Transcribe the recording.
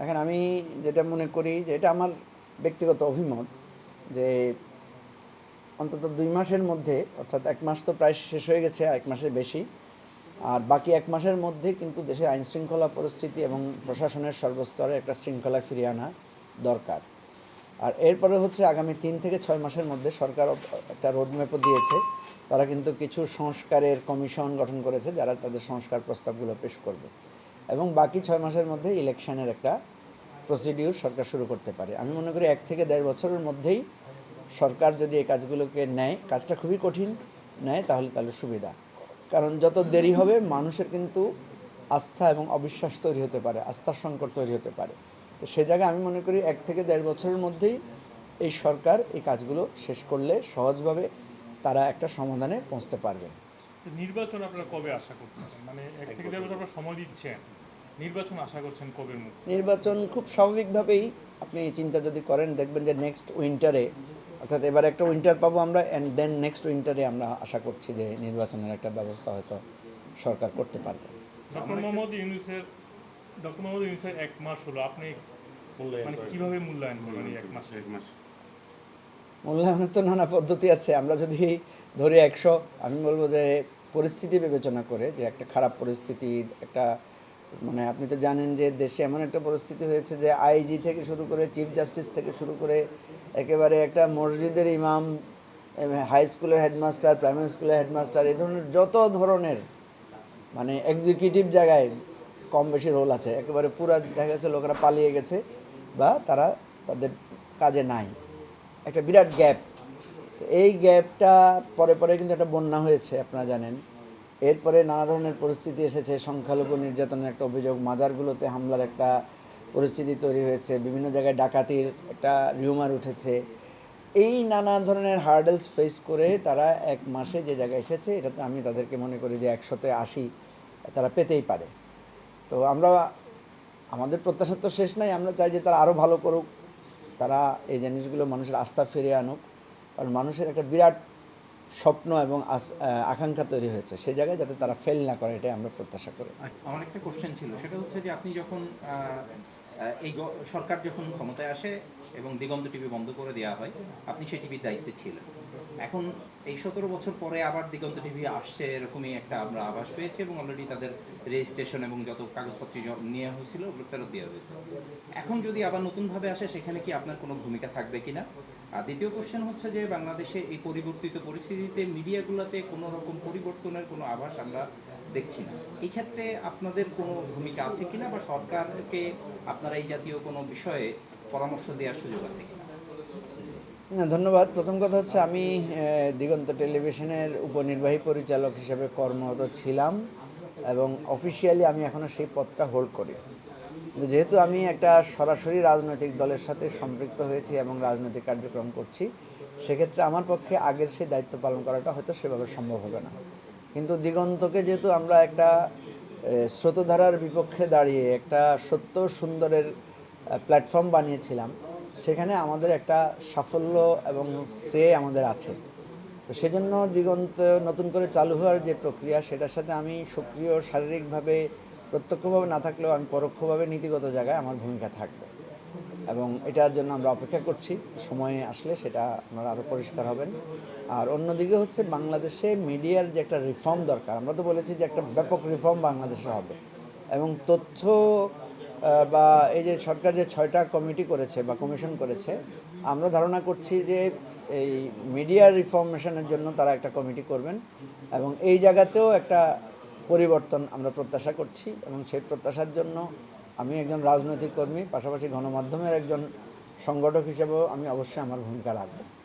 দেখেন আমি যেটা মনে করি যে এটা আমার ব্যক্তিগত অভিমত যে অন্তত দুই মাসের মধ্যে, অর্থাৎ এক মাস তো প্রায় শেষ হয়ে গেছে এক মাসের বেশি, আর বাকি এক মাসের মধ্যে কিন্তু দেশের আইন শৃঙ্খলা পরিস্থিতি এবং প্রশাসনের সর্বস্তরে একটা শৃঙ্খলা ফিরিয়ে আনা দরকার। আর এরপরে হচ্ছে আগামী তিন থেকে ছয় মাসের মধ্যে সরকার একটা রোডম্যাপও দিয়েছে। তারা কিন্তু কিছু সংস্কারের কমিশন গঠন করেছে, যারা তাদের সংস্কার প্রস্তাবগুলো পেশ করবে। এবং বাকি ছয় মাসের মধ্যে ইলেকশনের একটা প্রসিডিউর সরকার শুরু করতে পারে। আমি মনে করি এক থেকে দেড় বছরের মধ্যেই সরকার যদি এই কাজগুলোকে নেয়, কাজটা খুবই কঠিন নেয়, তাহলে তাহলে সুবিধা। কারণ যত দেরি হবে, মানুষের কিন্তু আস্থা এবং অবিশ্বাস তৈরি হতে পারে, আস্থার সংকট তৈরি হতে পারে। তো সে জায়গায় আমি মনে করি এক থেকে দেড় বছরের মধ্যেই এই সরকার এই কাজগুলো শেষ করলে সহজভাবে তারা একটা সমাধানে পৌঁছতে পারবে। নির্বাচন আপনারা কবে আশা করছেন? মানে এক থেকে দেড় বছর সময় দিচ্ছেন। নির্বাচন আশা করছেন কবের নির্বাচন খুব স্বাভাবিকভাবেই আপনি চিন্তা যদি করেন দেখবেন যে নেক্সট উইন্টারে অর্থাৎ এবার একটা উইন্টার পাবো আমরা অ্যান্ড দেন নেক্সট উইন্টারে আমরা আশা করছি যে নির্বাচনের একটা ব্যবস্থা হয়তো সরকার করতে পারবে। ডক্টর মোহাম্মদ ইউনুসের ডক্টর মোহাম্মদ ইউনুসের এক মাস হলো আপনি মানে কীভাবে মূল্যায়ন করবেন এক মাসে? এক মাস। মূল্যায়নের তো নানা পদ্ধতি আছে আমরা যদি ধরি একশো আমি বলব যে পরিস্থিতি বিবেচনা করে যে একটা খারাপ পরিস্থিতি একটা মানে আপনি তো জানেন যে দেশে এমন একটা পরিস্থিতি হয়েছে যে আইজি থেকে শুরু করে চিফ জাস্টিস থেকে শুরু করে একেবারে একটা মসজিদের ইমাম হাই স্কুলের হেডমাস্টার, প্রাইমারি স্কুলের হেডমাস্টার, এই ধরনের যত ধরনের মানে এক্সিকিউটিভ জায়গায় কম বেশি রোল আছে, একেবারে পুরা দেখা গেছে লোকেরা পালিয়ে গেছে বা তারা তাদের কাজে নাই। একটা বিরাট গ্যাপ তো এই গ্যাপটা পরে পরে কিন্তু একটা বন্যা হয়েছে, আপনারা জানেন। এরপরে নানা ধরনের পরিস্থিতি এসেছে, সংখ্যালঘু নির্যাতনের একটা অভিযোগ, মাজারগুলোতে হামলার একটা পরিস্থিতি তৈরি হয়েছে, বিভিন্ন জায়গায় ডাকাতির একটা রিউমার উঠেছে। এই নানা ধরনের হার্ডেলস ফেস করে তারা এক মাসে যে জায়গায় এসেছে, এটাতে আমি তাদেরকে মনে করি যে একশোতে আশি তারা পেতেই পারে। তো আমরা, আমাদের প্রত্যাশা তো শেষ নাই, আমরা চাই যে তারা আরও ভালো করুক, তারা এই জিনিসগুলো মানুষের আস্থা ফিরে আনুক। কারণ মানুষের একটা বিরাট স্বপ্ন এবং আকাঙ্ক্ষা তৈরি হয়েছে। সেই জায়গায় যাতে তারা ফেল না করে, এটাই আমরা প্রত্যাশা করি। আমার একটা কোশ্চেন ছিল, সেটা হচ্ছে যে আপনি যখন এই সরকার যখন ক্ষমতায় আসে এবং দিগন্ত টিভি বন্ধ করে দেওয়া হয়, আপনি সেই টিভির দায়িত্বে ছিলেন। এখন এই সতেরো বছর পরে আবার দিগন্ত টিভি আসছে এরকমই একটা আমরা আভাস পেয়েছি এবং অলরেডি তাদের রেজিস্ট্রেশন এবং যত কাগজপত্র নেওয়া হয়েছিল ওগুলো ফেরত দেওয়া হয়েছে। এখন যদি আবার নতুনভাবে আসে, সেখানে কি আপনার কোনো ভূমিকা থাকবে কিনা? আর দ্বিতীয় কোশ্চেন হচ্ছে যে বাংলাদেশে এই পরিবর্তিত পরিস্থিতিতে মিডিয়াগুলোতে কোনো রকম পরিবর্তনের কোনো আভাস আমরা দেখছি না। এই ক্ষেত্রে আপনাদের কোনো ভূমিকা আছে কিনা বা সরকারকে আপনারা এই জাতীয় কোনো বিষয়ে পরামর্শ দেওয়ার সুযোগ আছে কিনা? না ধন্যবাদ। প্রথম কথা হচ্ছে আমি দিগন্ত টেলিভিশনের উপনির্বাহী পরিচালক হিসেবে কর্মরত ছিলাম এবং অফিসিয়ালি আমি এখনও সেই পদটা হোল্ড করি। যেহেতু আমি একটা সরাসরি রাজনৈতিক দলের সাথে সম্পৃক্ত হয়েছি এবং রাজনৈতিক কার্যক্রম করছি, সেক্ষেত্রে আমার পক্ষে আগের সেই দায়িত্ব পালন করাটা হয়তো সেভাবে সম্ভব হবে না। কিন্তু দিগন্তকে যেহেতু আমরা একটা স্রোতধারার বিপক্ষে দাঁড়িয়ে একটা সত্য সুন্দরের প্ল্যাটফর্ম বানিয়েছিলাম সেখানে আমাদের একটা সাফল্য এবং সে আমাদের আছে। তো সেজন্য দিগন্ত নতুন করে চালু হওয়ার যে প্রক্রিয়া, সেটার সাথে আমি সক্রিয় শারীরিকভাবে প্রত্যক্ষভাবে না থাকলেও আমি পরোক্ষভাবে নীতিগত জায়গায় আমার ভূমিকা থাকবে। এবং এটার জন্য আমরা অপেক্ষা করছি। সময়ে আসলে সেটা আপনারা আরও পরিষ্কার হবেন। আর অন্যদিকে হচ্ছে বাংলাদেশে মিডিয়ার যে একটা রিফর্ম দরকার, আমরা তো বলেছি যে একটা ব্যাপক রিফর্ম বাংলাদেশে হবে। এবং তথ্য বা এই যে সরকার যে ছয়টা কমিটি করেছে বা কমিশন করেছে, আমরা ধারণা করছি যে এই মিডিয়া রিফর্মেশনের জন্য তারা একটা কমিটি করবেন এবং এই জায়গাতেও একটা পরিবর্তন আমরা প্রত্যাশা করছি এবং সেই প্রত্যাশার জন্য আমি একজন রাজনৈতিক কর্মী, পাশাপাশি গণমাধ্যমের একজন সংগঠক হিসেবেও আমি অবশ্যই আমার ভূমিকা রাখব।